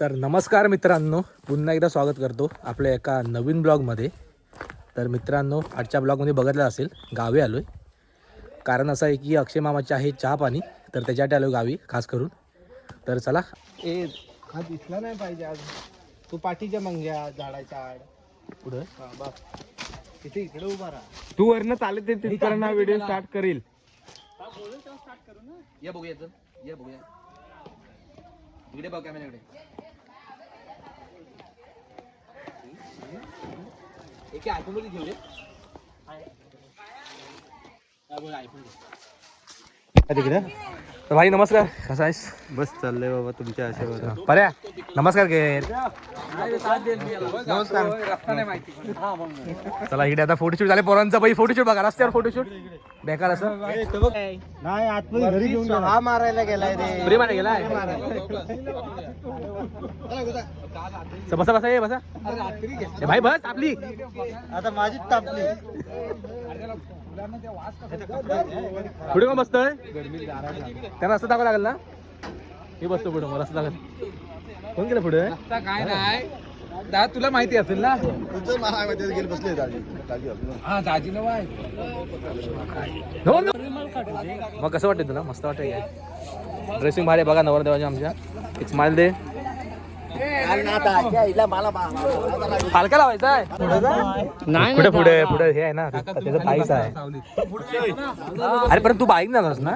तर नमस्कार मित्रांनो पुन्हा एकदा स्वागत करतो आपल्या एका नवीन ब्लॉगमध्ये. तर मित्रांनो आजच्या ब्लॉगमध्ये बघितलं असेल गावी आलो आहे कारण असं आहे की अक्षय मामाचे आहे चहा पाणी तर त्याच्यासाठी आलो गावी खास करून. तर चला. ए हा दिसला नाही पाहिजे आज. तू पाठीच्या मंग्या झाडाच्या आड. पुढं? हा, बस. तिथे इकडे उभा राहा. तू वरनं चालत तिथपर्यंत हा व्हिडिओ स्टार्ट करील. ये बघूया ये बघूया. इकडे बघ कॅमेऱ्याकडे एक आयफोनमध्ये घेऊ रे तिकडे. तर भाई नमस्कार. कसा आहेस? बस चाललंय बाबा तुमच्या आशीर्वाद पर्या नमस्कार घे नमस्कार. चला इकडे आता फोटोशूट झाले पोरांचा. बाई फोटोशूट बघा. रस्त्यावर फोटोशूट बेकार असं. नाही आतमध्ये घरी घेऊन हा मारायला गेलाय रे. प्रेमाने गेलाय? च- बसा. बसा ये बसा. ए भाई बस आपली. आता माझीच तापली. पुढे कोण बसतोय? त्यांना रस्ता दाखवा लागेल ना? मी बसतो पुढे मग रस्ता दाखल कोण गेलं पुढे? काय नाही. दा तुला माहिती असेल ना? बसले हा दाजीला वाय हो ना. मग कसं वाटतं तुला? मस्त वाटतं काय? ड्रेसिंग भारी आहे बघा नवरदेवाच्या आमच्या. एक स्माइल दे. फालका लावायचा आहे. पुढे पुढे पुढे हे आहे ना त्याचं काहीच आहे. अरे पण तू बाईक ना ना?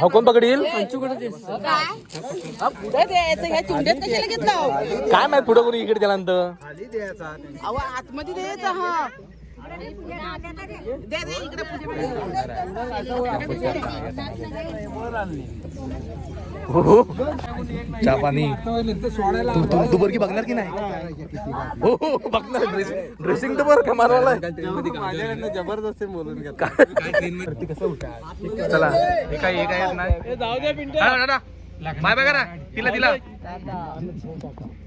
हो कोण पकडील? पुढे द्यायचं ह्या चिमड्यात कशाला घेतलं काय माहीत पुढे कोणी इकडे अहो आतमध्ये हो. चहा पाणी. तू बरकी बघणार की नाही? हो हो बघणार. ड्रेसिंग ड्रेसिंग तर बरं का मारवाला जबरदस्ती बोलून चला हे काय हे काय नाही तिला तिला.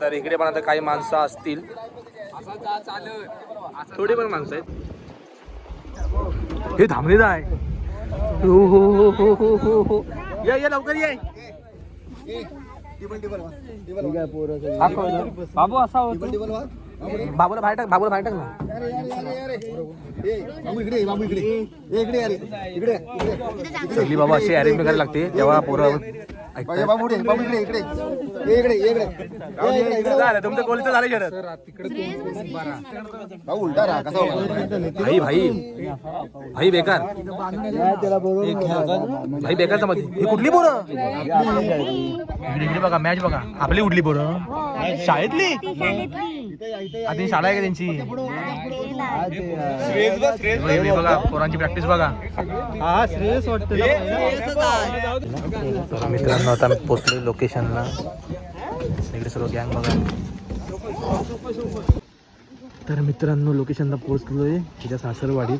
तर इकडे पण आता काही माणसं असतील. थोडी पण माणसं आहेत. हे थांबलेलं आहे. हो हो हो हो हो हो हो. या या लवकर ये. बाबू असा होतो. बाबूला बाहेर टाक बाबूला बाहेर टाक ना. बाबू इकडे बाबू सगळी अशी अरेंज करायला लागते. तेव्हा पोरं बाबू इकडे बाबू इकडे इकडे. इकडे इकडे. ए, इकडे इकडे. झालं तुमचं गोलीचं झालं शरद. भाऊ उलटा राहा कसा? भाई भाई. भाई बेकार. भाई बेकार समज. ही कुठली पोरं? इकडे इकडे बघा मॅच बघा. आपली उडली पोरं? शाळेतली. आधी शाळा आहे का त्यांची? बघा पोरांची प्रॅक्टिस बघा. हा श्रेयस वाटतं मित्रांनो आता आम्ही पोचलो लोकेशनला इकडे सर्व गँग बघा. तर मित्रांनो लोकेशनला पोचलोय तिच्या सासरवाडीत.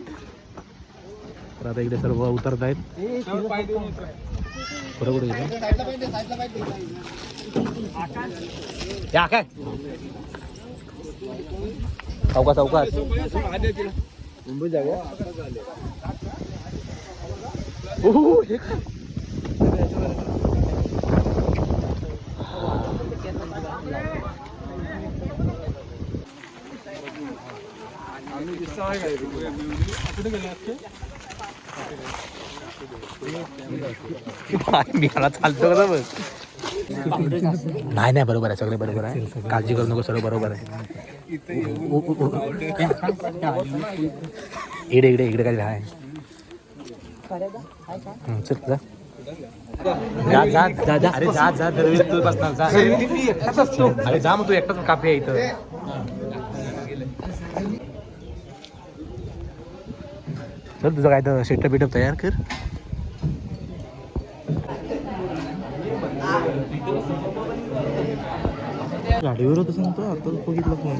तर आता इकडे सर्व उतरत आहेत बरोबर काय? चौका चौकात. मुंबई जागा ओहो, हे मी मला चालतो का बस? नाही नाही बरोबर आहे सगळे बरोबर आहे. काळजी करू नको सर्व बरोबर आहे. इकडे इकडे इकडे काय आहे. चल जा. जा जा जा जा. अरे जा जा दरवेळी तू बसणार जा. अरे जा मग तू एकटाच काफी आहे इथं. चल तुझं काय तर सेटअप बिटअप तयार कर. गाडीवर होतं सांगतो आता बघितलं फोन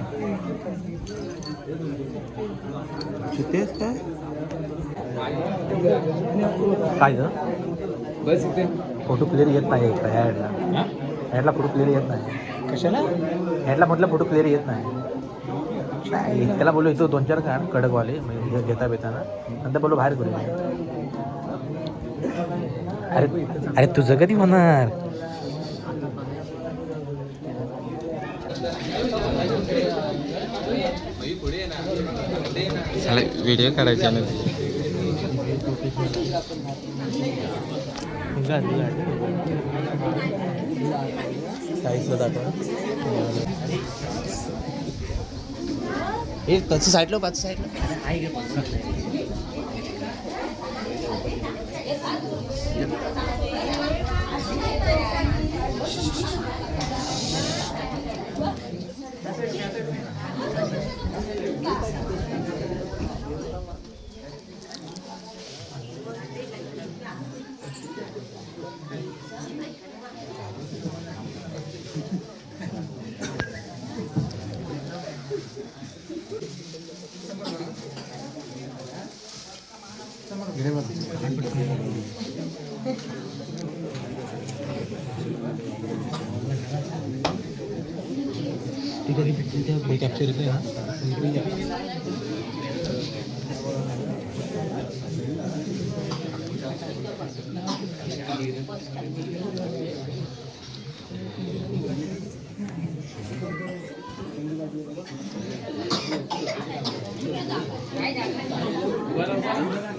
तेच काय? काय ग? बस इथे फोटो क्लिअर येत नाही का ह्या ॲडला ॲडला फोटो क्लिअर येत नाही. कशाला? ॲडला म्हटलं फोटो क्लिअर येत नाही. त्याला बोललो इथं दोन चार काढ कडकवाले म्हणजे घेता बेताना. नंतर बोललो बाहेर करूया. अरे अरे तुझं कधी होणार. व्हिडिओ काढायचा ना चाळीसला हे कसं साईडला पाच साईडला ക്യാപ്ചർ ചെയ്തേ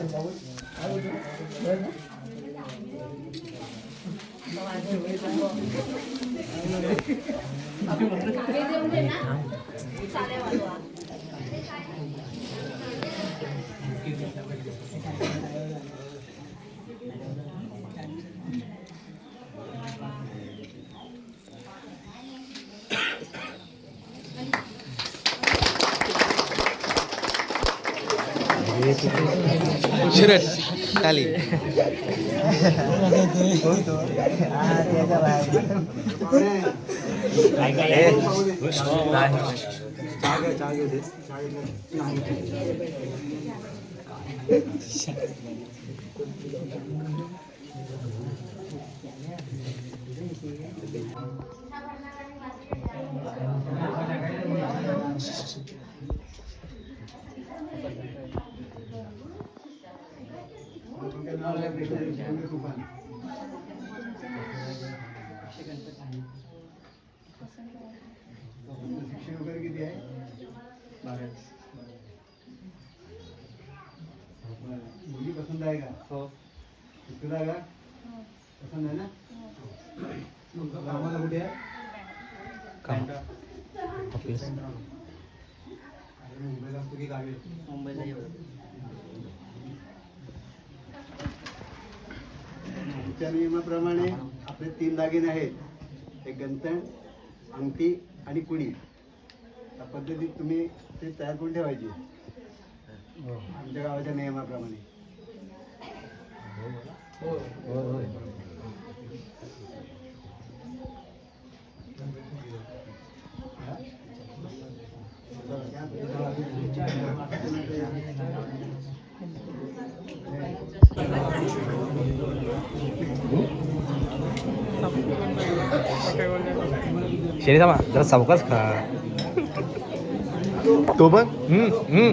येते ना शिरट खाली. शिक्षण वगैरे किती आहे मुली पसंत आहे का हो तुला का पसंत आहे ना कामाला कुठे आहे मुंबईला असतो की गावी मुंबईला येऊ. आमच्या नियमाप्रमाणे आपले तीन दागिने आहेत. एक गंतण अंगठी आणि कुणी. त्या पद्धतीत तुम्ही ते तयार करून ठेवायचे. आमच्या गावाच्या नियमाप्रमाणे. शेरी थांबा जरा सावकाच खा. तो पण? हम्म, हम्म.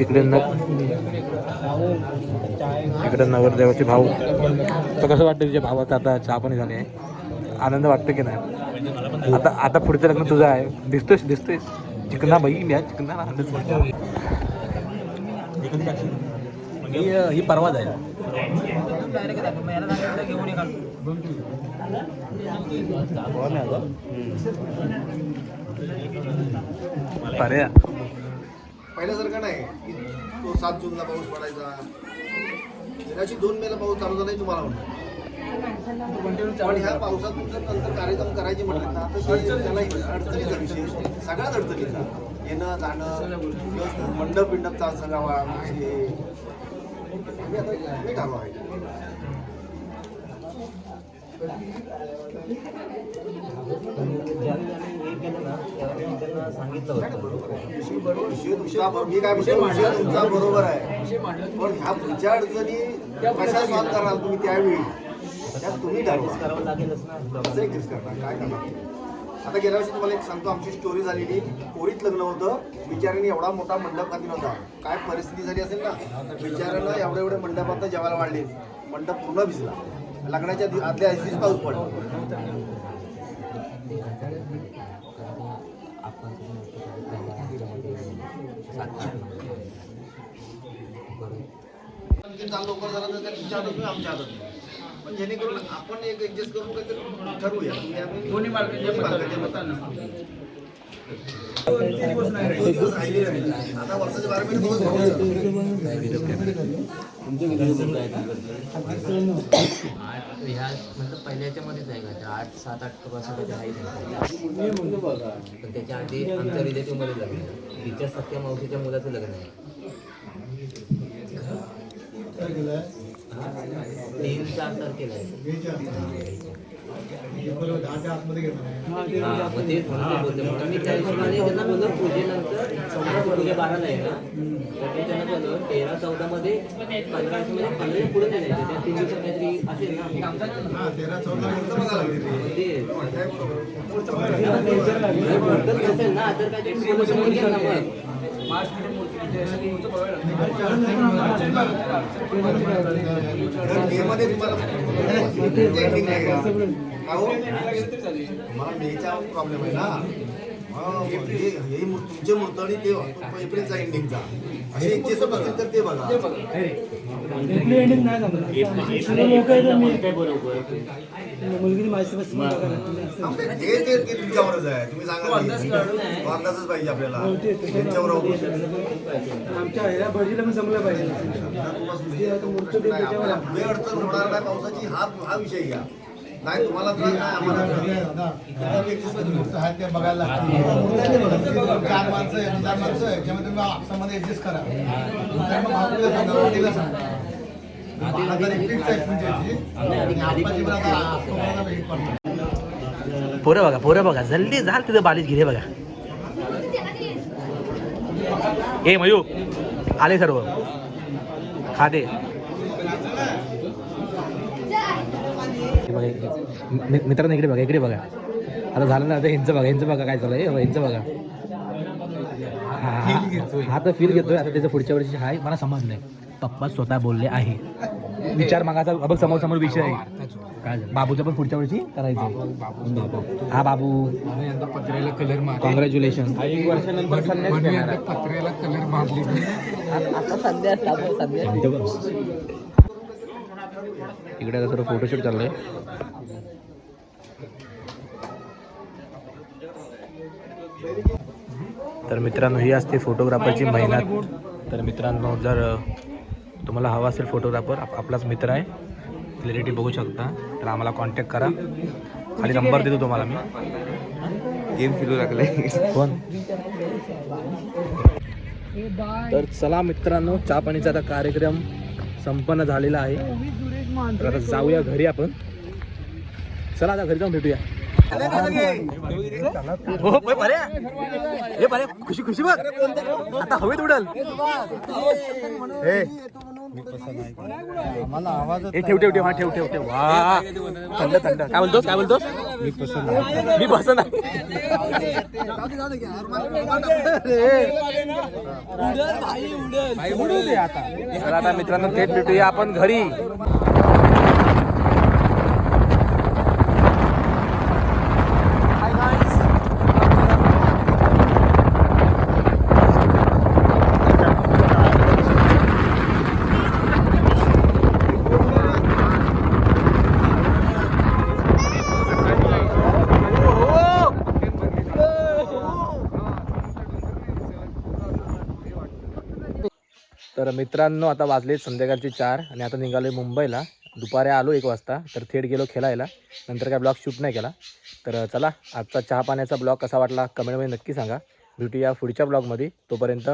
इकडे न इकडे नवरदेवाचे भाऊ. तर कसं वाटतं तुझ्या भावाचं आता चहा पाणी झाले आनंद वाटतो की नाही? आता आता पुढचं लग्न तुझं आहे. दिसतोय दिसतोय चिकना बाई मी चिकना आनंद ही ही परवा जाईल. अरे पहिल्यासारखं नाही. की तो सात जूनला पाऊस पडायचा. गेल्याची दोन मेला पाऊस चालू झाला तुम्हाला म्हणतो पण ह्या पावसात तुमचं नंतर कार्यक्रम करायचे म्हटलं ना तर त्याला अडचणीचा विषय सगळ्याच अडचणीचा येणं जाणं मंडप बिंडपचा सगळा वा विषय आम्ही आता मीठ आलो आहे. बरोबर आहे. बरोबर बरोबर पण कशा सॉल्व कराल तुम्ही त्यावेळी त्यात तुम्ही ठरवा. कसं एक्झिस्ट करणार काय करणार? आता गेल्या वर्षी तुम्हाला एक सांगतो आमची स्टोरी झालेली. कोळीत लग्न होतं. बिचाऱ्याने एवढा मोठा मंडप घातला होता. काय परिस्थिती झाली असेल ना? बिचाऱ्यानं एवढे एवढे मंडपात जेवायला वाढले. मंडप पूर्ण भिजला. लग्नाच्या आदल्या पाऊस पडला. लवकर झालं तर तुमच्या हातात नाही, आमच्या हातात नाही. पण जेणेकरून आपण एक ऍडजस्ट करून काहीतरी ठरवूया दोन्ही मालकांच्या मतानं. दोन दिवस आठ ह्या मतलब आहे का आठ सात आठ वर्षामध्ये आहे पण त्याच्या आधी आमच्या रिलेटिव्हमध्ये लग्न आहे तिच्या सख्या मावशीच्या मुलाचं लग्न आहे तीन चार तारखेला आहे मग तेच म्हणून मी त्या हिशोबाने पूजेनंतर समजा पूजे बाराला आहे ना तर तेरा चौदा मध्ये पंधरा मध्ये पुढे नाही जायचे त्या तीन दिवसात काहीतरी असेल ना ते. तर काय ते बोलू तुम्हाला मला मेचा प्रॉब्लेम आहे ना. हे हे तुमचे मुहूर्त आणि ते एप्रिलचा एंडिंगचा असे एकचे सब असतील तर ते बघा. जे ते ते तुमच्यावरच आहे. तुम्ही सांगा की. तो अंदाजच पाहिजे आपल्याला. त्यांच्यावर अवलंबून. आमच्या ह्या भटजीला पण जमलं पाहिजे. अडचण होणार नाही पावसाची हा हा विषय घ्या. नाही तुम्हाला त्रास नाही आम्हाला. बघायला चार माणसं आहे, चार माणसं आहे, तुम्ही आपसामध्ये ऍडजस्ट करा. सांगा, पडणार. पोरं बघा पोरं बघा जल्दी झाल तिथं बालीच गिरे बघा. ए मयू आले सर्व. खादे बघा, मित्रांनो इकडे बघा इकडे बघा. आता झालं ना आता ह्यांचं बघा ह्यांचं बघा काय चालू आहे. ह्यांचं बघा. हा हा- हा. तर फील घेतोय. आता त्याचं पुढच्या वर्षी हाय मला समजलंय पप्पा स्वतः बोलले आहे. विचार मागाचा बघ समोर समोर विषय आहे. काय झालं? बाबूचं पण पुढच्या वर्षी करायचं हा बाबू. पत्र्याला कलर मार कॉंग्रॅच्युलेशन एक वर्षानंतर पत्र्याला कलर मारले. आता सध्या सध्या इकडे आता सर्व फोटोशूट चाललंय. तर मित्रांनो ही असते फोटोग्राफरची मेहनत. तर मित्रांनो जर तुम्हाला हवा असेल फोटोग्राफर आप आपलाच मित्र आहे. क्लॅरिटी बघू शकता. तर आम्हाला कॉन्टॅक्ट करा. खाली नंबर देतो तुम्हाला मी. गेम खेळू लागले कोण? तर चला मित्रांनो चहा पाणीचा आता कार्यक्रम संपन्न झालेला आहे. तर आता जाऊया घरी आपण. चला आता घरी जाऊन भेटूया. हो, हो, हो खुशी खुशी बघ. आता हवेत उडल. ए. ए, ठेव ठेव ठेव हा ठेव ठेव ठेव. वा थंड थंड. काय बोलतोस? काय बोलतोस? मी पसंत मी पसंत आहे आता मित्रांनो थेट भेटूया आपण घरी. तर मित्रांनो आता वाजले संध्याकाळचे चार आणि आता निघालो मुंबईला. दुपारी आलो एक वाजता तर थेट गेलो खेळायला. नंतर काय ब्लॉग शूट नाही केला. तर चला आजचा चहा पाण्याचा ब्लॉग कसा वाटला कमेंटमध्ये नक्की सांगा. भेटूया पुढच्या ब्लॉगमध्ये. तोपर्यंत